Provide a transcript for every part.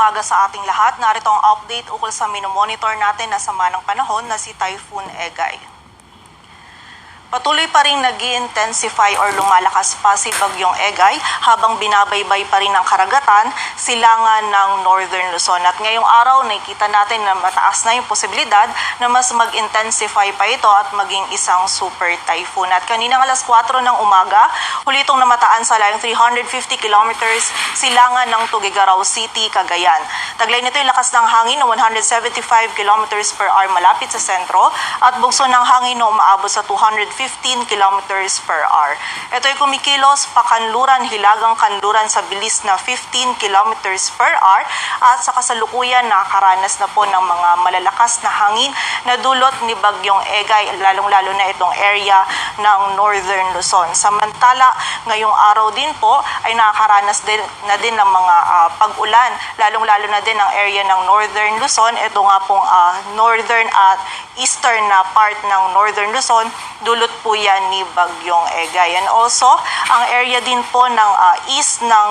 Umaga sa ating lahat. Narito ang update ukol sa minomonitor natin na sama ng panahon na si Typhoon Egay. Patuloy pa rin nag intensify or lumalakas pa si Bagyong Egay habang binabaybay pa rin ng karagatan silangan ng Northern Luzon. At ngayong araw nakikita natin na mataas na yung posibilidad na mas mag-intensify pa ito at maging isang super typhoon. At kaninang alas 4 ng umaga, huli itong namataan sa layong 350 kilometers silangan ng Tugigaraw City, Cagayan. Taglay nito yung lakas ng hangin na 175 kilometers per hour malapit sa sentro at bugso ng hangin na umaabot sa 215 kilometers per hour. Ito ay kumikilos pakanluran, hilagang kanluran sa bilis na 15 kilometers per hour at sa kasalukuyan nakakaranas na po ng mga malalakas na hangin na dulot ni Bagyong Egay, lalong-lalo na itong area ng Northern Luzon. Samantala, ngayong araw din po ay nakakaranas din, na din ng mga ah, pag-ulan, lalong-lalo na din ang area ng Northern Luzon. Ito nga pong ah, northern at eastern na part ng Northern Luzon, dulot po yan ni Bagyong Egay. And also, ang area din po ng ah, east ng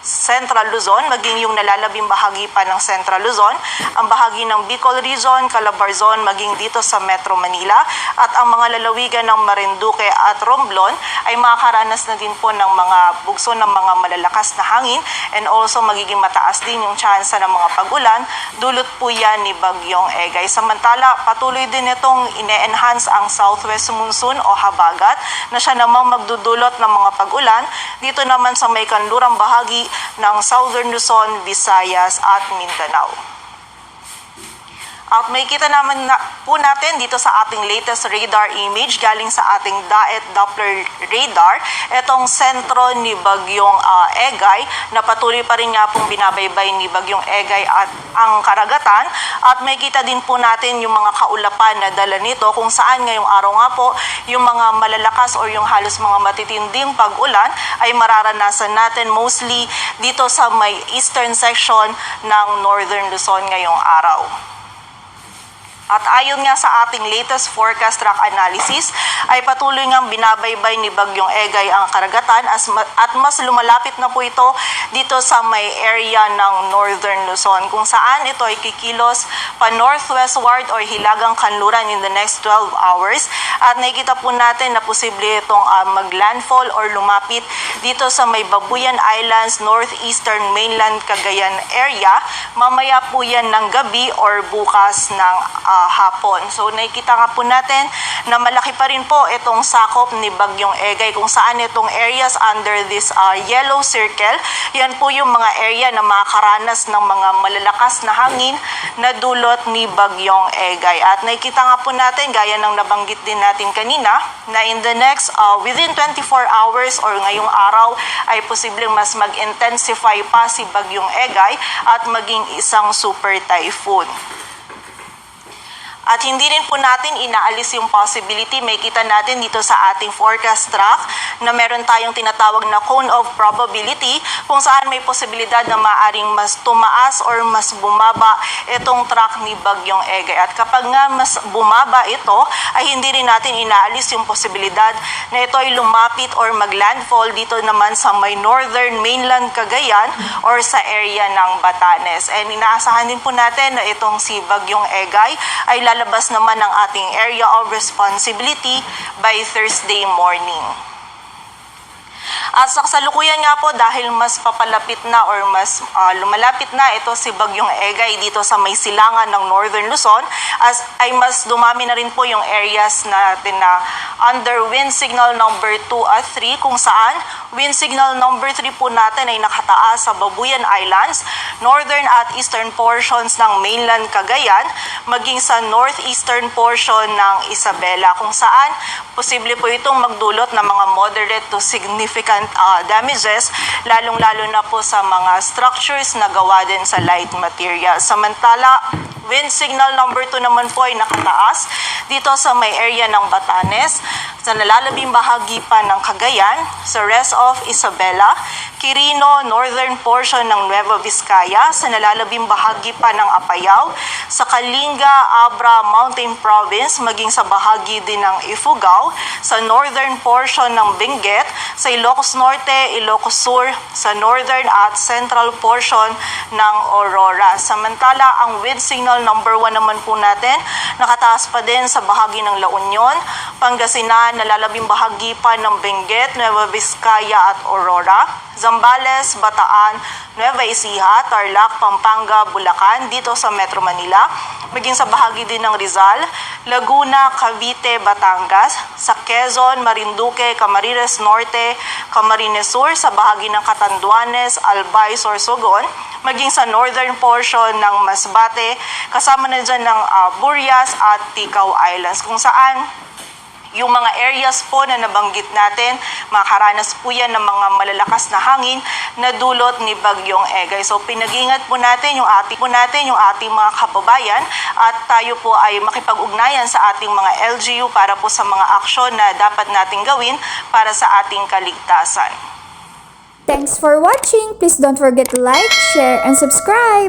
Central Luzon, maging yung nalalabing bahagi pa ng Central Luzon, ang bahagi ng Bicol Region, Calabarzon, maging dito sa Metro Manila, at ang mga lalawigan ng Marinduque at Romblon ay makakaranas na din po ng mga bugso ng mga malalakas na hangin and also magiging mataas din yung tsansa ng mga pag-ulan, dulot po yan ni Bagyong Egay. Samantala, patuloy din itong ine-enhance ang southwest monsoon o habagat na siya namang magdudulot ng mga pag-ulan. Dito naman sa may kanlurang bahagi ng Southern Luzon, Visayas at Mindanao. At may kita naman na, po natin dito sa ating latest radar image galing sa ating DAET Doppler radar, itong sentro ni Bagyong ah, Egay na patuloy pa rin nga pong binabaybay ni Bagyong Egay at ang karagatan. At may kita din po natin yung mga kaulapan na dala nito kung saan ngayong araw nga po yung mga malalakas or yung halos mga matitinding pag-ulan ay mararanasan natin mostly dito sa may eastern section ng Northern Luzon ngayong araw. At ayon nga sa ating latest forecast track analysis, ay patuloy ngang binabaybay ni Bagyong Egay ang karagatan as at mas lumalapit na po ito dito sa may area ng Northern Luzon kung saan ito ay kikilos pa northwestward or hilagang kanluran in the next 12 hours. At nakikita po natin na posible itong ah, maglandfall or lumapit dito sa may Babuyan Islands, northeastern mainland Cagayan area. Mamaya po yan ng gabi or bukas ng hapon. So nakikita nga po natin na malaki pa rin po itong sakop ni Bagyong Egay kung saan itong areas under this ah, yellow circle, yan po yung mga area na makakaranas ng mga malalakas na hangin na dulot ni Bagyong Egay. At nakikita nga po natin, gaya ng nabanggit din natin kanina, na in the next, ah, within 24 hours or ngayong araw, ay posibleng mas mag-intensify pa si Bagyong Egay at maging isang super typhoon. At hindi rin po natin inaalis yung possibility, may kita natin dito sa ating forecast track na meron tayong tinatawag na cone of probability kung saan may posibilidad na maaring mas tumaas or mas bumaba itong track ni Bagyong Egay. At kapag nga mas bumaba ito, ay hindi rin natin inaalis yung posibilidad na ito ay lumapit or maglandfall dito naman sa may northern mainland Cagayan or sa area ng Batanes. And inaasahan din po natin na itong si Bagyong Egay ay lalabas naman ng ating area of responsibility by Thursday morning. At sa kasalukuyan nga po dahil mas papalapit na or mas ah, lumalapit na ito si Bagyong Egay dito sa may silangan ng Northern Luzon as ay mas dumami na rin po yung areas natin na under wind signal number 2 at 3 kung saan wind signal number 3 po natin ay nakataas sa Babuyan Islands, northern at eastern portions ng mainland Cagayan, maging sa northeastern portion ng Isabela kung saan posible po itong magdulot ng mga moderate to significant ah, damages lalong-lalo na po sa mga structures na gawa din sa light material. Samantala, wind signal number 2 naman po ay nakataas dito sa may area ng Batanes, sa nalalabing bahagi pa ng Cagayan, sa rest of Isabela, Quirino, northern portion ng Nueva Vizcaya, sa nalalabing bahagi pa ng Apayao, sa Kalinga, Abra, Mountain Province, maging sa bahagi din ng Ifugao, sa northern portion ng Benguet, sa Ilocos Norte, Ilocos Sur, sa northern at central portion ng Aurora. Samantala, ang wind signal number 1 naman po natin, nakataas pa din sa bahagi ng La Union, Pangasinan, nalalabing bahagi pa ng Benguet, Nueva Vizcaya at Aurora, Zambales, Bataan, Nueva Ecija, Tarlac, Pampanga, Bulacan, dito sa Metro Manila, maging sa bahagi din ng Rizal, Laguna, Cavite, Batangas, sa Quezon, Marinduque, Camarines Norte, Camarines Sur, sa bahagi ng Catanduanes, Albay, Sorsogon, maging sa northern portion ng Masbate, kasama na dyan ng ah, Burias at Ticao Islands, kung saan yung mga areas po na nabanggit natin, makaranas po yan ng mga malalakas na hangin na dulot ni Bagyong Egay. So pinag-ingat po natin yung ating po natin yung ating mga kababayan at tayo po ay makipag-ugnayan sa ating mga LGU para po sa mga aksyon na dapat nating gawin para sa ating kaligtasan. Thanks for watching. Please don't forget to like, share, and subscribe.